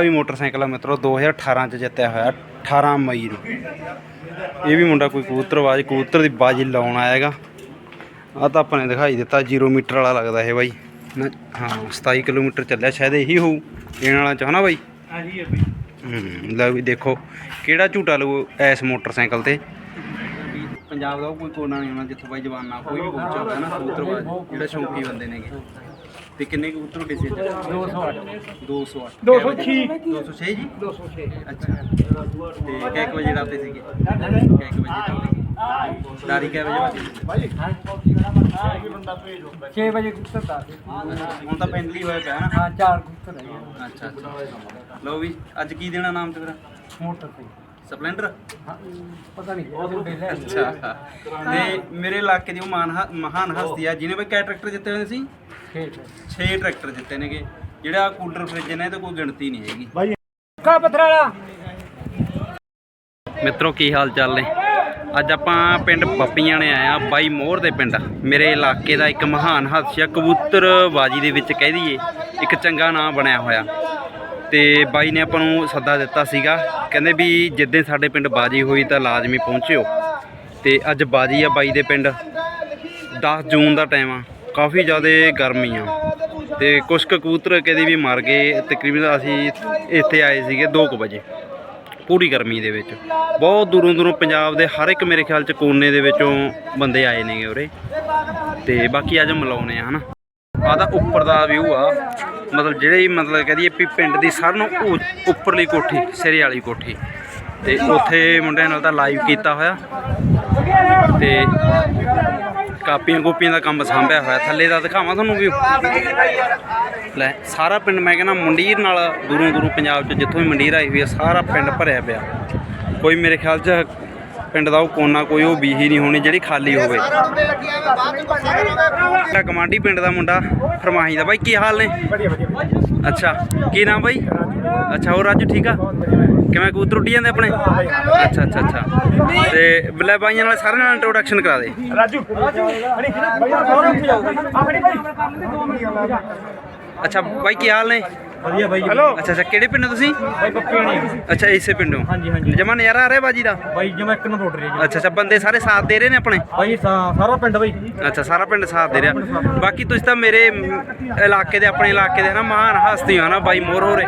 ਵੀ motorcycle ਆ ਮਿੱਤਰੋ 2018 ਚ ਜਿੱਤਿਆ ਹੋਇਆ 18 ਮਈ ਨੂੰ। ਇਹ ਵੀ ਮੁੰਡਾ ਕੋਈ ਕਬੂਤਰਬਾਜ਼ ਕਬੂਤਰ ਦੀ ਬਾਜੀ ਲਾਉਣ ਆਏਗਾ ਆ ਤਾਂ ਆਪਾਂ ਨੇ ਦਿਖਾਈ ਦਿੱਤਾ 0 ਮੀਟਰ ਵਾਲਾ ਲੱਗਦਾ ਇਹ ਬਾਈ। ਨਾ ਹਾਂ 27 ਕਿਲੋਮੀਟਰ ਚੱਲਿਆ ਸ਼ਾਇਦ ਇਹੀ ਹੋਊ ਦੇਣ ਵਾਲਾ ਚ ਹਨਾ ਬਾਈ? ਆਹੀ ਹੈ ਬਈ। ਲੈ ਵੀ ਦੇਖੋ ਕਿਹੜਾ ਝੂਟਾ ਲਊ ਐਸ ਮੋਟਰਸਾਈਕਲ ਤੇ? ਪੰਜਾਬ ਦਾ ਕੋਈ ਕੋਨਾ ਨਹੀਂ ਹੋਣਾ ਜਿੱਥੇ ਬਾਈ ਜਵਾਨਾ ਕੋਈ ਵੀ ਪਹੁੰਚਿਆ ਹੋਵੇ ਨਾ ਕਬੂਤਰਬਾਜ਼ ਜਿਹੜੇ ਸ਼ੌਂਕੀ ਬੰਦੇ ਨੇਗੇ। ਤੇ ਕਿੰਨੇ ਕਬੂਤਰ ਉੱਡੇ ਸੀ 208 208 206 206 ਜੀ? 206 ਅੱਛਾ। ਤੇ ਕਿੰਨੇ ਕੁ ਵਜੇ ਡਾਤੇ ਸੀਗੇ? ਕਿੰਨੇ ਕੁ ਵਜੇ ਡਾਤੇ ਡਾਰੀ ਕਿੰਨੇ ਵਜੇ ਵਾਲੀ 6 ਵਜੇ ਕੁੱਤਰ ਦਾ ਹੁਣ ਤਾਂ ਪੈਂਡਲੀ ਹੋਇਆ ਪਿਆ ਨਾ? ਹਾਂ ਚਾਰ ਕੁੱਤਰ ਹੈ ਅੱਛਾ ਅੱਛਾ। ਲਓ ਵੀ ਅੱਜ ਕੀ ਦੇਣਾ ਨਾਮ ਤੇ ਫਿਰ? ਮੋਟਰ ਤੇ। ਸਪਲੈਂਡਰ? ਪਤਾ ਨਹੀਂ ਉਹ ਦੇ ਲੈ ਅੱਛਾ ਤੇ ਮੇਰੇ ਇਲਾਕੇ ਦੀ ਉਹ ਮਹਾਨ ਹਸਤੀ ਆ। ਜਿਹਨੇ ਬਈ ਕੈ ਟਰੈਕਟਰ ਜਿੱਤੇ ਹੋਏ ਸੀ? ਖੇਤ 6 ਟਰੈਕਟਰ ਜਿੱਤੇ ਨੇਗੇ। ਜਿਹੜਾ ਕੂਲਰ ਫ੍ਰਿਜ ਨੇ ਤੇ ਕੋਈ ਗਿਣਤੀ ਨਹੀਂ ਹੈਗੀ। ਭਾਈ ਕਾ ਪਥਰਾਲਾ ਮਿੱਤਰੋ ਕੀ ਹਾਲ ਚਾਲ ਨੇ? ਅੱਜ ਆਪਾਂ ਪਿੰਡ ਪੱਪੀਆਂ ਨੇ ਆਇਆ ਬਾਈ ਮੋਹਰ ਦੇ ਪਿੰਡ। ਮੇਰੇ ਇਲਾਕੇ ਦਾ ਇੱਕ ਮਹਾਨ ਹਾਦਸਾ ਕਬੂਤਰਬਾਜੀ ਦੇ ਵਿੱਚ ਕਹਿ ਦਈਏ ਇੱਕ ਚੰਗਾ ਨਾਮ ਬਣਿਆ ਹੋਇਆ। ਤੇ ਬਾਈ ਨੇ ਆਪਾਂ ਨੂੰ ਸੱਦਾ ਦਿੱਤਾ ਸੀਗਾ। ਕਹਿੰਦੇ ਵੀ ਜਿੱਦਾਂ ਸਾਡੇ ਪਿੰਡ ਬਾਜੀ ਹੋਈ ਤਾਂ ਲਾਜ਼ਮੀ ਪਹੁੰਚਿਓ। ਤੇ ਅੱਜ ਬਾਜੀ ਆ ਬਾਈ ਦੇ ਪਿੰਡ। 10 ਜੂਨ ਦਾ ਟਾਈਮ ਆ। ਕਾਫੀ ਜ਼ਿਆਦਾ ਗਰਮੀ ਆ। ਤੇ ਕੁਝ ਕਬੂਤਰ ਕਦੇ ਵੀ ਮਰ ਗਏ, ਤਕਰੀਬਨ ਅਸੀਂ ਇੱਥੇ ਆਏ ਸੀਗੇ 2 ਵਜੇ। ਪੂਰੀ ਗਰਮੀ ਦੇ ਵਿੱਚ। ਬਹੁਤ ਦੂਰੋਂ ਦੂਰੋਂ ਪੰਜਾਬ ਦੇ ਹਰ ਇੱਕ ਮੇਰੇ ਖਿਆਲ ਚ ਕੋਨੇ ਦੇ ਵਿੱਚੋਂ ਬੰਦੇ ਆਏ ਨੇਗੇ ਉਰੇ। ਤੇ ਬਾਕੀ ਅੱਜ ਮਿਲਾਉਣੇ ਆ, ਹਨਾ। ਆ ਤਾਂ ਉੱਪਰ ਦਾ ਵਿਊ ਆ। ਮਤਲਬ ਜਿਹੜੇ ਮਤਲਬ ਕਹਦੀਏ ਵੀ ਪਿੰਡ ਦੀ ਸਾਰਿਆਂ ਨੂੰ ਉੱਪਰਲੀ ਕੋਠੀ ਸਿਰੇ ਵਾਲੀ ਕੋਠੀ। ਤੇ ਉੱਥੇ ਮੁੰਡਿਆਂ ਨਾਲ ਤਾਂ ਲਾਈਵ ਕੀਤਾ ਹੋਇਆ। ਤੇ ਕਾਪੀਆਂ ਕੂਪੀਆਂ ਦਾ ਕੰਮ ਸਾਂਭਿਆ ਹੋਇਆ। ਥੱਲੇ ਦਾ ਦਿਖਾਵਾਂ ਤੁਹਾਨੂੰ ਵੀ ਲੈ, ਸਾਰਾ ਪਿੰਡ ਮੈਂ ਕਹਿੰਦਾ ਮੰਡੀਰ ਨਾਲ ਦੂਰੋਂ ਦੂਰੋਂ ਪੰਜਾਬ 'ਚ ਜਿੱਥੋਂ ਵੀ ਮੰਡੀਰ ਆਈ ਹੋਈ ਹੈ ਸਾਰਾ ਪਿੰਡ ਭਰਿਆ ਪਿਆ। ਕੋਈ ਮੇਰੇ ਖਿਆਲ 'ਚ ਪਿੰਡ ਦਾ ਉਹ ਕੋਨਾ ਕੋਈ ਉਹ ਬੀਹੀ ਨਹੀਂ ਹੋਣੀ ਜਿਹੜੀ ਖਾਲੀ ਹੋਵੇ। ਤਾਂ ਕਮਾਂਡੀ ਪਿੰਡ ਦਾ ਮੁੰਡਾ ਫਰਮਾਹੀ ਦਾ। ਬਾਈ ਕੀ ਹਾਲ ਨੇ? ਅੱਛਾ ਕੀ ਨਾਮ ਬਾਈ? ਅੱਛਾ ਹੋਰ ਰਾਜੂ ਠੀਕ ਆ? ਕਿਵੇਂ ਕਬੂਤਰ ਉੱਡੀ ਜਾਂਦੇ ਆਪਣੇ? ਅੱਛਾ ਅੱਛਾ ਅੱਛਾ। ਤੇ ਬਿੱਲੇ ਬਾਈਆਂ ਨਾਲ ਸਾਰਿਆਂ ਨਾਲ ਇੰਟਰੋਡਕਸ਼ਨ ਕਰਾ ਦੇ। ਰਾਜੂ। ਅੱਛਾ ਬਾਈ ਕੀ ਹਾਲ ਨੇ? ਵਧੀਆ ਬਾਈ ਹੈਲੋ ਅੱਛਾ ਅੱਛਾ ਕਿਹੜੇ ਪਿੰਡੋਂ ਤੁਸੀਂ? ਬਾਈ ਪੱਪੀਆਂ ਨਹੀਂ ਅੱਛਾ ਇਸੇ ਪਿੰਡੋਂ। ਹਾਂਜੀ ਹਾਂਜੀ। ਜਮਾ ਨਜ਼ਾਰਾ ਆ ਰਿਹਾ ਬਾਜੀ ਦਾ? ਬਾਈ ਜਮਾ ਇੱਕ ਨੂੰ ਰੋਟ ਰਹੀ ਜੀ। ਅੱਛਾ ਅੱਛਾ ਬੰਦੇ ਸਾਰੇ ਸਾਥ ਦੇ ਰਹੇ ਨੇ ਆਪਣੇ? ਬਾਈ ਸਾਰਾ ਪਿੰਡ ਬਾਈ। ਅੱਛਾ ਸਾਰਾ ਪਿੰਡ ਸਾਥ ਦੇ ਰਿਹਾ। ਬਾਕੀ ਤੁਸੀਂ ਤਾਂ ਮੇਰੇ ਇਲਾਕੇ ਦੇ ਆਪਣੇ ਇਲਾਕੇ ਦੇ ਨਾ ਮਹਾਨ ਹਸਤੀ ਹੋ ਨਾ ਬਾਈ ਮੋਰ ਹੋਰੇ।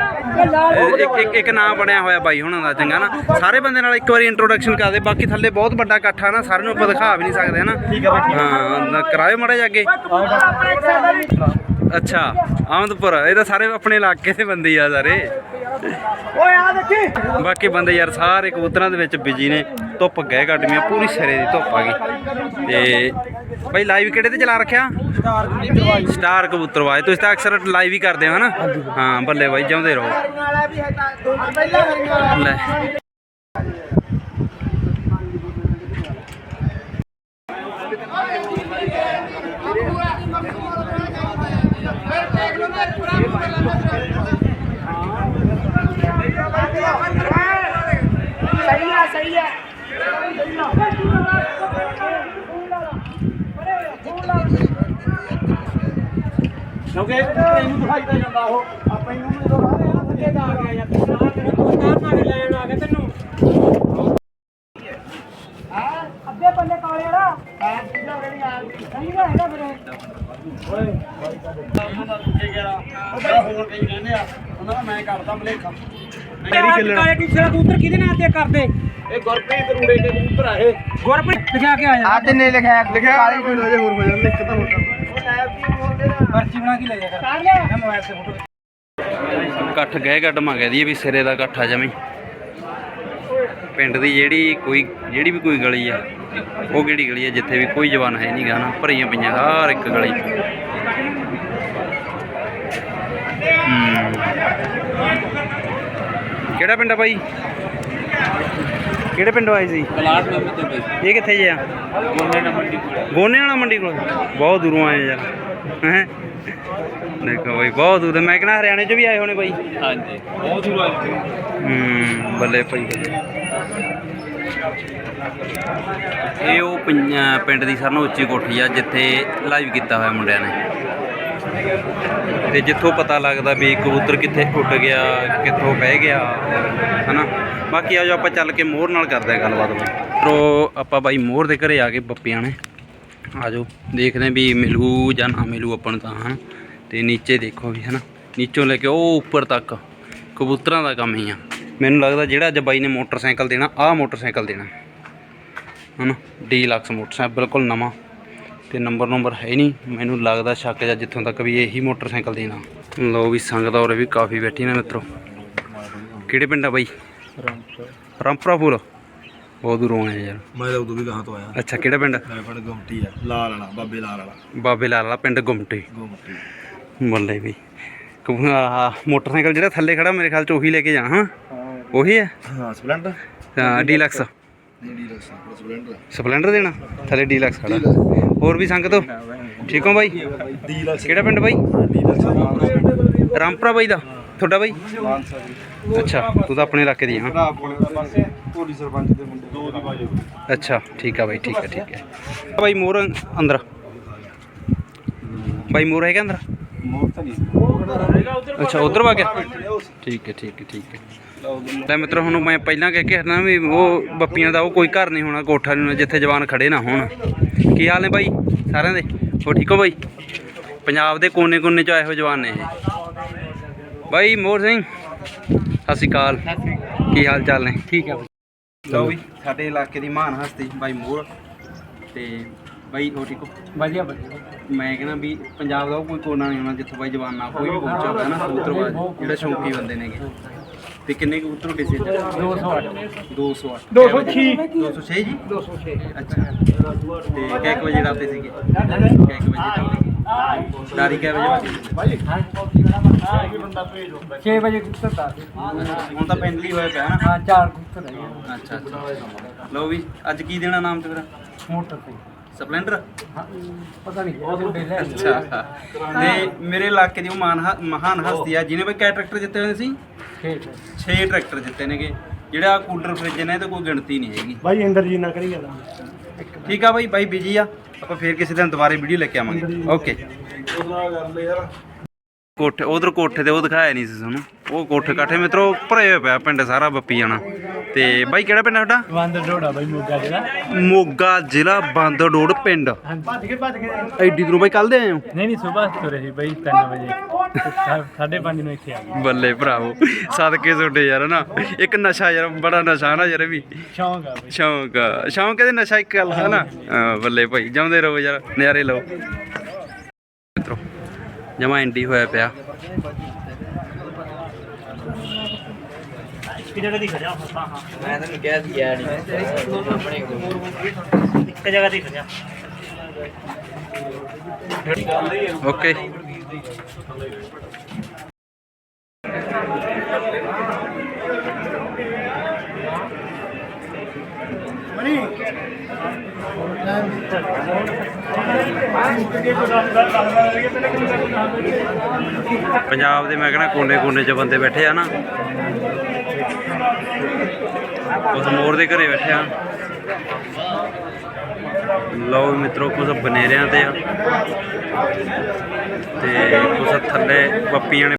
ਇੱਕ ਇੱਕ ਇੱਕ ਨਾਮ ਬਣਿਆ ਹੋਇਆ ਬਾਈ ਹੁਣਾਂ ਦਾ ਚੰਗਾ ਨਾ। ਸਾਰੇ ਬੰਦੇ ਨਾਲ ਇੱਕ ਵਾਰੀ ਇੰਟਰੋਡਕਸ਼ਨ ਕਰ ਦੇ। ਬਾਕੀ ਥੱਲੇ ਬਹੁਤ ਵੱਡਾ ਇਕੱਠਾ ਨਾ ਸਾਰਿਆਂ ਨੂੰ ਆਪਾਂ ਦਿਖਾ ਵੀ ਨਹੀਂ ਸਕਦੇ ਹਨਾ। ਠੀਕ ਹੈ ਕਰਾਇਓ ਮਾੜਾ ਜਿਹਾ ਅੱਗੇ। ਅੱਛਾ ਆਮਦਪੁਰ ਇਹ ਤਾਂ ਸਾਰੇ ਆਪਣੇ ਇਲਾਕੇ ਦੇ ਬੰਦੇ ਆ ਸਾਰੇ। ਓਏ ਆ ਦੇਖੀ। ਬਾਕੀ ਬੰਦੇ ਯਾਰ ਸਾਰੇ ਕਬੂਤਰਾਂ ਦੇ ਵਿੱਚ ਬਿਜ਼ੀ ਨੇ ਧੁੱਪ ਗਏ ਘਟਮੀਆਂ ਪੂਰੀ ਸਿਰੇ ਦੀ ਧੁੱਪ ਆ ਗਈ। ਤੇ ਬਾਈ ਲਾਈਵ ਕਿਹੜੇ ਤੇ ਚਲਾ ਰੱਖਿਆ? ਸਟਾਰ ਕਬੂਤਰਵਾਜ ਤੁਸੀਂ ਤਾਂ ਅਕਸਰ ਲਾਈਵ ਹੀ ਕਰਦੇ ਹੋ ਹਨਾ? ਹਾਂ ਬੱਲੇ ਬਾਈ ਜਾਉਂਦੇ ਰਹੋ। ਲੈ ਸਹੀ ਆ ਸਹੀ ਆ ਕਿਉਂਕਿ ਇਹਨੂੰ ਦਿਖਾਈ ਤਾਂ ਜਾਂਦਾ ਉਹ। ਆਪਾਂ ਇਹਨੂੰ ਜਦੋਂ ਬਾਹਰ ਆ ਥੱਲੇ ਦਾ ਆ ਗਿਆ ਯਾਰ ਕਾਲੇ ਕਾਲੇ ਦੂਸਰਾ ਕਬੂਤਰ ਕਿਹਦੇ ਨਾਂ ਤੇ ਕਰਦੇ? ਇਹ ਗੁਰਪ੍ਰੀਤ ਰੂੜੇ ਦੇ ਕਬੂਤਰ ਆ ਇਹ। ਗੁਰਪ੍ਰੀਤ ਲਿਖਿਆ ਕੇ ਆਇਆ ਤੇ ਨੇ ਲਿਖਿਆ ਲਿਖਿਆ ਕਾਲੀ ਕੋਈ ਹੋਰ ਹੋ ਜਾਂਦਾ ਇੱਕ ਤਾਂ ਮੋਟਾ ਪਰਚੀ ਬਣਾ ਕੇ ਲੈ ਜਾ ਕਰ। ਮੋਬਾਈਲ ਤੇ ਫੋਟੋ ਇਕੱਠ ਗਏ ਗੱਡਮਾ ਕਹਿ ਦਈਏ ਵੀ ਸਿਰੇ ਦਾ ਇਕੱਠਾ ਜਮੀ। ਪਿੰਡ ਦੀ ਜਿਹੜੀ ਕੋਈ ਜਿਹੜੀ ਵੀ ਕੋਈ ਗਲੀ ਆ ਉਹ ਕਿਹੜੀ ਗਲੀ ਆ ਜਿੱਥੇ ਵੀ ਕੋਈ ਜਵਾਨ ਹੈ ਨਹੀਂ ਗਾ ਨਾ ਭਰੀਆਂ ਪਈਆਂ ਹਰ ਇੱਕ ਗਲੀ ਹੂੰ। ਕਿਹੜਾ ਪਿੰਡ ਆ ਬਾਈ? ਕਿਹੜੇ ਪਿੰਡੋਂ ਆਏ ਸੀ? ਕਲਾਸ ਨੰਬਰ ਤੇ ਬਈ ਇਹ ਕਿੱਥੇ ਜਿਆ ਗੋਨੇ ਨਾ ਮੰਡੀ ਕੋਲ। ਗੋਨੇ ਵਾਲਾ ਮੰਡੀ ਕੋਲ? ਬਹੁਤ ਦੂਰੋਂ ਆਏ ਯਾਰ। ਹੈ? ਦੇਖੋ ਬਾਈ ਬਹੁਤ ਦੂਰ। ਮੈਂ ਕਹਿੰਦਾ ਹਰਿਆਣੇ 'ਚ ਵੀ ਆਏ ਹੋਣੇ ਬਾਈ। ਹਾਂਜੀ ਬਹੁਤ ਦੂਰ ਆ ਹੂੰ ਬੱਲੇ ਭਾਈ। ਇਹ ਉਹ ਪਿੰਡ ਦੀ ਉੱਚੀ ਕੋਠੀ ਆ ਜਿੱਥੇ ਲਾਈਵ ਕੀਤਾ ਹੋਇਆ ਮੁੰਡਿਆਂ ਨੇ। ਤੇ ਜਿੱਥੋਂ ਪਤਾ ਲੱਗਦਾ ਵੀ ਕਬੂਤਰ ਕਿੱਥੇ ਉੱਡ ਗਿਆ, ਕਿੱਥੋਂ ਬਹਿ ਗਿਆ, ਹਨਾ? ਬਾਕੀ ਆਜੋ ਆਪਾਂ ਚੱਲ ਕੇ ਮੋਹਰ ਨਾਲ ਕਰਦੇ ਆ ਗੱਲਬਾਤ ਮਿੱਤਰੋ, ਆਪਾਂ ਬਾਈ ਮੋਹਰ ਦੇ ਘਰੇ ਆ ਕੇ ਬੱਪਿਆਂ ਨੇ। ਆਜੋ ਦੇਖਦੇ ਹਾਂ ਵੀ ਮਿਲੂ ਜਾਂ ਨਾ ਮਿਲੂ ਆਪਾਂ ਨੂੰ ਤਾਂ ਹਾਂ ਤੇ ਨੀਚੇ ਦੇਖੋ ਵੀ, ਹਨਾ? ਨੀਚੋਂ ਲੈ ਕੇ ਉਹ ਉੱਪਰ ਤੱਕ ਕਬੂਤਰਾਂ ਦਾ ਕੰਮ ਹੀ ਆ। ਮੈਨੂੰ ਲੱਗਦਾ ਜਿਹੜਾ ਅੱਜ ਬਾਈ ਨੇ ਮੋਟਰਸਾਈਕਲ ਦੇਣਾ, ਆਹ ਮੋਟਰਸਾਈਕਲ ਦੇਣਾ। ਹਨਾ? ਡੀਲਕਸ ਮੋਟਰਸਾਈਕਲ, ਬਿਲਕੁਲ ਨਵਾਂ। ਤੇ ਨੰਬਰ ਨੰਬਰ ਹੈ ਨਹੀਂ। ਮੈਨੂੰ ਲੱਗਦਾ ਸ਼ੱਕ ਜਾਂ ਜਿੱਥੋਂ ਤੱਕ ਵੀ ਇਹੀ ਮੋਟਰਸਾਈਕਲ ਦੇਣਾ। ਲੋ ਵੀ ਸੰਗਤ ਔਰ ਵੀ ਕਾਫੀ ਬੈਠੀ ਨੇ ਮਿੱਤਰੋ। ਕਿਹੜੇ ਪਿੰਡ ਆ ਬਾਈ? ਰਾਮਪੁਰਾ। ਫੂਲ। ਬਹੁਤ ਦੂਰੋਂ ਆਏ ਯਾਰ। ਮੈਂ ਤਾਂ ਉਦੋਂ ਵੀ ਕਹਾਂ ਤੋਂ ਆਇਆ। ਅੱਛਾ ਕਿਹੜਾ ਪਿੰਡ? ਮੈਂ ਪਿੰਡ ਗੁਮਟੀ ਆ ਲਾਲ ਵਾਲਾ ਬਾਬੇ ਲਾਲ ਵਾਲਾ। ਬਾਬੇ ਲਾਲ ਵਾਲਾ ਪਿੰਡ ਗੁੰਮਟੀ। ਗੁਮਟੀ। ਬੱਲੇ ਵੀ। ਮੋਟਰਸਾਈਕਲ ਜਿਹੜਾ ਥੱਲੇ ਖੜਾ ਮੇਰੇ ਖਿਆਲ ਚ ਉਹੀ ਲੈ ਕੇ ਜਾ ਹਾਂ? ਉਹੀ ਹੈ ਹਾਂ ਸਪਲੈਂਡਰ। ਹਾਂ ਡੀਲਕਸ। ਨੀਡੀ ਰਕਸਾ ਸਪਲੈਂਡਰ। ਸਪਲੈਂਡਰ ਦੇਣਾ? ਥੱਲੇ ਡੀਲਕਸ ਖੜਾ। ਹੋਰ ਵੀ ਸੰਗਤ? ਹੋ ਠੀਕ ਹੋ ਬਾਈ? ਡੀਲਕਸ ਕਿਹੜਾ ਪਿੰਡ ਬਾਈ? ਡੀਲਕਸ ਰਾਮਪੁਰਾ ਬਾਈ ਦਾ। ਤੁਹਾਡਾ ਬਾਈ? ਮਾਨਸਾ ਜੀ ਅੱਛਾ, ਤੂੰ ਤਾਂ ਆਪਣੇ ਇਲਾਕੇ ਦੀ ਹਾਂ ਭਰਾ ਕੋਲੇ ਦਾ ਪਾਸੇ ਕੋਲੀ ਸਰਪੰਚ ਦੇ ਮੁੰਡੇ ਦੋ ਦੀ ਬਾਜੂ ਅੱਛਾ, ਠੀਕ ਆ ਬਾਈ, ਠੀਕ ਆ, ਠੀਕ ਹੈ ਬਾਈ ਮੋਰ ਅੰਦਰ। ਬਾਈ ਮੋਰ ਹੈਗਾ ਅੰਦਰ? ਮੋਰ ਤਾਂ ਨਹੀਂ ਅੱਛਾ ਉਧਰ ਵਾ ਗਿਆ? ਠੀਕ ਹੈ ਠੀਕ ਹੈ ਠੀਕ ਹੈ। ਲੈ ਮਿੱਤਰੋ ਹੁਣ ਮੈਂ ਪਹਿਲਾਂ ਕਹਿ ਕੇ ਹਟਣਾ ਵੀ ਉਹ ਬੱਪੀਆਂ ਦਾ ਉਹ ਕੋਈ ਘਰ ਨਹੀਂ ਹੋਣਾ ਕੋਠਾ ਨਹੀਂ ਹੋਣਾ ਜਿੱਥੇ ਜਵਾਨ ਖੜੇ ਨਾ ਹੋਣ। ਕੀ ਹਾਲ ਨੇ ਬਾਈ? ਸਾਰਿਆਂ ਦੇ? ਹੋ ਠੀਕ ਹੋ ਬਾਈ? ਪੰਜਾਬ ਦੇ ਕੋਨੇ-ਕੋਨੇ ਚ ਆਏ ਹੋ ਜਵਾਨ ਨੇ ਇਹ। ਬਾਈ ਮੋਰ ਸਿੰਘ ਸਤਿ ਸ਼੍ਰੀ ਅਕਾਲ। ਕੀ ਹਾਲ ਚਾਲ ਨੇ? ਠੀਕ ਹੈ। ਲਓ ਵੀ ਸਾਡੇ ਇਲਾਕੇ ਦੀ ਮਹਾਨ ਹਸਤੀ ਬਾਈ ਮੋਰ ਤੇ ਬਾਈ ਹੋ ਠੀਕ ਹੋ? ਵਧੀਆ ਵਧੀਆ। ਮੈਂ ਕਹਿੰਦਾ ਵੀ ਪੰਜਾਬ ਦਾ ਉਹ ਕੋਈ ਕੋਨਾ ਨਹੀਂ ਹੋਣਾ ਜਿੱਥੋਂ ਬਾਈ ਜਵਾਨ ਨਾ ਕੋਈ ਵੀ ਪਹੁੰਚਿਆ ਹੋਵੇ ਨਾ ਕਬੂਤਰਬਾਜ਼ ਜਿਹੜੇ ਸ਼ੌਂਕੀ ਬੰਦੇ ਨੇਗੇ। ਤੇ ਕਿੰਨੇ ਕਬੂਤਰ ਉੱਡੇ ਸੀ 208 208 206 206 ਜੀ? 206 ਅੱਛਾ। ਤੇ ਕਿੰਨੇ ਕੁ ਵਜੇ ਡਾਤੇ ਸੀਗੇ? ਕਿੰਨੇ ਕੁ ਵਜੇ ਡਾਤੇ ਡਾਰੀ ਕਿੰਨੇ ਵਜੇ ਵੱਜੀ 6 ਵਜੇ ਕੁੱਤਰ ਦਾ ਹੁਣ ਤਾਂ ਪੈਂਡਲੀ ਹੋਇਆ ਪਿਆ ਨਾ। ਹਾਂ ਚਾਰ ਕੁੱਤਰ ਹੈ ਅੱਛਾ ਅੱਛਾ। ਲਓ ਵੀ ਅੱਜ ਕੀ ਦੇਣਾ ਨਾਮ ਤੇ ਫਿਰ? ਮੋਟਰ ਤੇ। ਸਪਲੈਂਡਰ? ਹਾਂ, ਪਤਾ ਨਹੀਂ ਉਹ ਦੇ ਲੈ ਅੱਛਾ ਤੇ ਮੇਰੇ ਇਲਾਕੇ ਦੀ ਉਹ ਮਾਨ ਮਹਾਨ ਹਸਤੀ ਆ ਜਿਹਨੇ ਬਈ ਕੈ ਟਰੈਕਟਰ ਜਿੱਤੇ ਹੋਏ ਸੀ? ਠੀਕ ਹੈ 6 ਟਰੈਕਟਰ ਜਿੱਤੇ ਨੇਗੇ। ਜਿਹੜਾ ਕੂਲਰ ਫ੍ਰਿਜ ਨੇ ਤੇ ਕੋਈ ਗਿਣਤੀ ਨਹੀਂ ਹੈਗੀ। ਭਾਈ ਇੰਦਰ ਜੀ ਨਾ ਕਰੀ ਗੱਲ ਠੀਕ ਆ ਬਾਈ ਬਾਈ ਬਿਜ਼ੀ ਆ। ਆਪਾਂ ਫੇਰ ਕਿਸੇ ਦਿਨ ਦੁਬਾਰੇ ਵੀਡੀਓ ਲੈ ਕੇ ਆਵਾਂਗੇ। ਓਕੇ ਕੋਠੇ ਉਧਰ ਕੋਠੇ ਤੇ ਉਹ ਦਿਖਾਇਆ ਨਹੀਂ ਸੀ ਤੁਹਾਨੂੰ ਉਹ ਕੋਠੇ ਕਾਠੇ ਮਿੱਤਰੋ ਭਰੇ ਹੋਏ ਪਿਆ ਪਿੰਡ ਸਾਰਾ ਬੱਪੀ ਜਾਣਾ। ਤੇ ਬਾਈ ਕਿਹੜਾ ਪਿੰਡ ਆ ਤੁਹਾਡਾ? ਬੰਦ ਡੋੜਾ ਭਾਈ ਮੋਗਾ ਜਿਹੜਾ ਮੋਗਾ ਜ਼ਿਲ੍ਹਾ ਬਾਂਦਰ ਰੋਡ ਪਿੰਡ ਭੱਜ ਕੇ ਭੱਜ ਕੇ ਐਡੀ ਦੂਰੋਂ ਬਾਈ ਕੱਲ ਦੇ ਆਏ ਹੋ? ਨਹੀਂ ਨਹੀਂ ਸਵੇਰ ਤੁਰੇ ਸੀ ਭਾਈ 3 ਵਜੇ। 5:30 ਨੂੰ ਇੱਥੇ ਆ ਗਏ। ਬੱਲੇ ਭਰਾਵੋ ਸਦਕੇ ਤੁਹਾਡੇ ਯਾਰ ਨਾ ਇੱਕ ਨਸ਼ਾ ਯਾਰ ਬੜਾ ਨਸ਼ਾ ਨਾ ਯਾਰ ਵੀ? ਸ਼ੌਂਕ ਆ ਭਾਈ ਸ਼ੌਂਕ ਆ। ਸ਼ੌਂਕ ਦੇ ਨਸ਼ਾ ਇੱਕ ਗੱਲ ਹੈ ਨਾ ਬੱਲੇ ਭਾਈ ਜਾਂਦੇ ਰਹੋ ਯਾਰ ਨਜ਼ਾਰੇ ਲਓ। ਮਿੱਤਰੋ ਜਮਾ ਐਂਡੀ ਹੋਇਆ ਪਿਆ। ਇੱਕ ਜਗ੍ਹਾ ਦੀ ਖੜਿਆ ਹਾਂ ਹਾਂ। ਮੈਂ ਤੈਨੂੰ ਕਹਿ ਦਿਆ ਨਹੀਂ ਆਪਣੇ ਕੋਲ। ਇੱਕ ਜਗ੍ਹਾ ਦੀ ਖੜਿਆ ਓਕੇ। ਪੰਜਾਬ ਦੇ ਮੈਂ ਕਹਿੰਦਾ ਕੋਨੇ ਕੋਨੇ 'ਚ ਬੰਦੇ ਬੈਠੇ ਆ ਨਾ। ਉਸ ਮੋਰ ਦੇ ਘਰੇ ਬੈਠੇ ਲਓ ਵੀ ਮਿੱਤਰੋ ਕੁਝ ਬਨੇਰਿਆਂ ਤੇ ਆ। ਤੇ ਕੁਝ ਥੱਲੇ ਪੱਪੀਆਂ ਨੇ